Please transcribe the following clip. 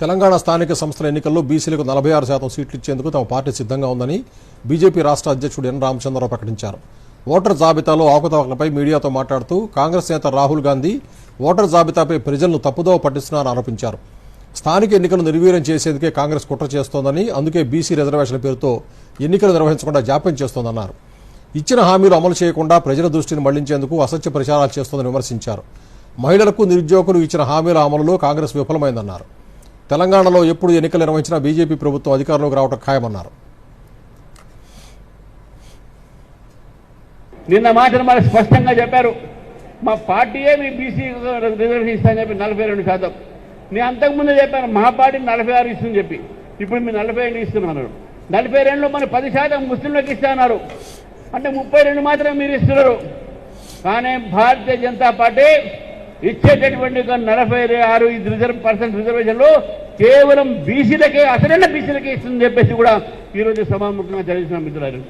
తెలంగాణ స్థానిక సంస్థల ఎన్నికల్లో బీసీలకు నలభై ఆరు శాతం సీట్లు ఇచ్చేందుకు తమ పార్టీ సిద్ధంగా ఉందని బీజేపీ రాష్ట్ర అధ్యక్షుడు ఎన్ రామచంద్రరావు ప్రకటించారు. ఓటర్ జాబితాలో ఆకుతవకలపై మీడియాతో మాట్లాడుతూ కాంగ్రెస్ నేత రాహుల్ గాంధీ ఓటర్ జాబితాపై ప్రజలను తప్పుదోవ పట్టిస్తున్నారని ఆరోపించారు. స్థానిక ఎన్నికలు నిర్వీర్యం చేసేందుకే కాంగ్రెస్ కుట్ర చేస్తోందని అందుకే బీసీ రిజర్వేషన్ల పేరుతో ఎన్నికలు నిర్వహించకుండా జాప్యం చేస్తోందన్నారు. ఇచ్చిన హామీలు అమలు చేయకుండా ప్రజల దృష్టిని మళ్ళించేందుకు అసత్య ప్రచారాలు చేస్తోందని విమర్శించారు. మహిళలకు నిరుద్యోగులు ఇచ్చిన హామీల అమలులో కాంగ్రెస్ విఫలమైందన్నారు. తెలంగాణలో ఎప్పుడు ఎన్నికలు నిర్వహించినా బీజేపీ ప్రభుత్వం అధికారంలోకి రావడం ఖాయమన్నారు. నిన్న మాటను మరి స్పష్టంగా చెప్పారు. మా పార్టీయే మీ బీసీ రిజర్వేషన్ ఇస్తానని చెప్పి నలభై రెండు శాతం. నేను అంతకుముందే చెప్పాను మా పార్టీ నలభై ఆరు ఇస్తుందని చెప్పి. ఇప్పుడు మీరు నలభై రెండు ఇస్తున్నారు. నలభై రెండులో మన పది శాతం ముస్లింలకు ఇస్తున్నారు అంటే ముప్పై రెండు మాత్రమే మీరు ఇస్తున్నారు. కానీ భారతీయ జనతా పార్టీ ఇచ్చేటటువంటి నలభై ఆరు రిజర్వ్ పర్సెంట్ రిజర్వేషన్లు కేవలం బీసీలకే అసలైన బీసీలకే ఇస్తుందని చెప్పేసి కూడా ఈరోజు సభాముఖంగా చదివిస్తున్నాం మిత్రులారు.